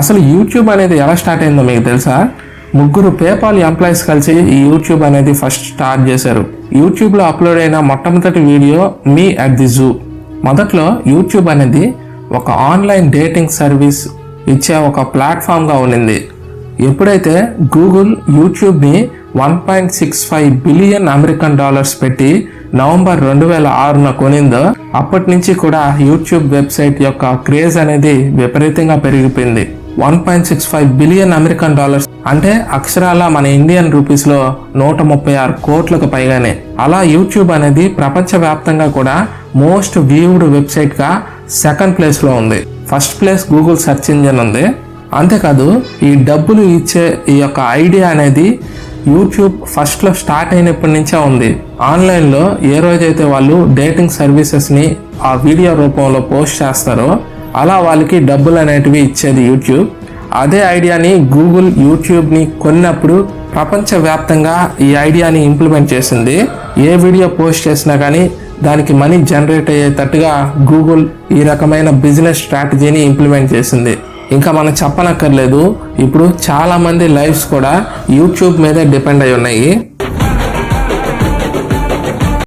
అసలు యూట్యూబ్ అనేది ఎలా స్టార్ట్ అయిందో మీకు తెలుసా? ముగ్గురు పేపాల్ ఎంప్లాయీస్ కలిసి ఈ యూట్యూబ్ అనేది ఫస్ట్ స్టార్ట్ చేశారు. యూట్యూబ్లో అప్లోడ్ అయిన మొట్టమొదటి video me at the zoo మొదట్లో యూట్యూబ్ అనేది ఒక ఆన్లైన్ డేటింగ్ సర్వీస్ ఇచ్చే ఒక ప్లాట్ఫామ్గా ఉండింది. ఎప్పుడైతే Google యూట్యూబ్ని one point six five billion American dollars పెట్టి నవంబర్ రెండు వేల ఆరున కొనిందో అప్పటి నుంచి కూడా యూట్యూబ్ వెబ్సైట్ యొక్క క్రేజ్ అనేది విపరీతంగా పెరిగిపోయింది. One point six five billion American dollars అంటే అక్షరాల మన ఇండియన్ రూపీస్లో నూట ముప్పై ఆరు కోట్లకు పైగానే. అలా యూట్యూబ్ అనేది ప్రపంచవ్యాప్తంగా కూడా మోస్ట్ వ్యూవ్డ్ వెబ్సైట్గా సెకండ్ ప్లేస్లో ఉంది. First place Google search engine ఉంది. అంతేకాదు ఈ డబ్బులు ఇచ్చే ఈ యొక్క ఐడియా అనేది యూట్యూబ్ ఫస్ట్లో స్టార్ట్ అయినప్పటి నుంచే ఉంది. ఆన్లైన్లో ఏ రోజైతే వాళ్ళు డేటింగ్ సర్వీసెస్ని ఆ వీడియో రూపంలో పోస్ట్ చేస్తారో అలా వాళ్ళకి డబ్బులు అనేటివి ఇచ్చేది యూట్యూబ్. అదే ఐడియాని గూగుల్ యూట్యూబ్ని కొన్నప్పుడు ప్రపంచవ్యాప్తంగా ఈ ఐడియాని ఇంప్లిమెంట్ చేసింది. ఏ వీడియో పోస్ట్ చేసినా కానీ దానికి మనీ జనరేట్ అయ్యేటట్టుగా గూగుల్ ఈ రకమైన బిజినెస్ స్ట్రాటజీని ఇంప్లిమెంట్ చేసింది. ఇంకా మనం చెప్పనక్కర్లేదు ఇప్పుడు చాలామంది లైఫ్స్ కూడా యూట్యూబ్ మీదే డిపెండ్ అయి ఉన్నాయి.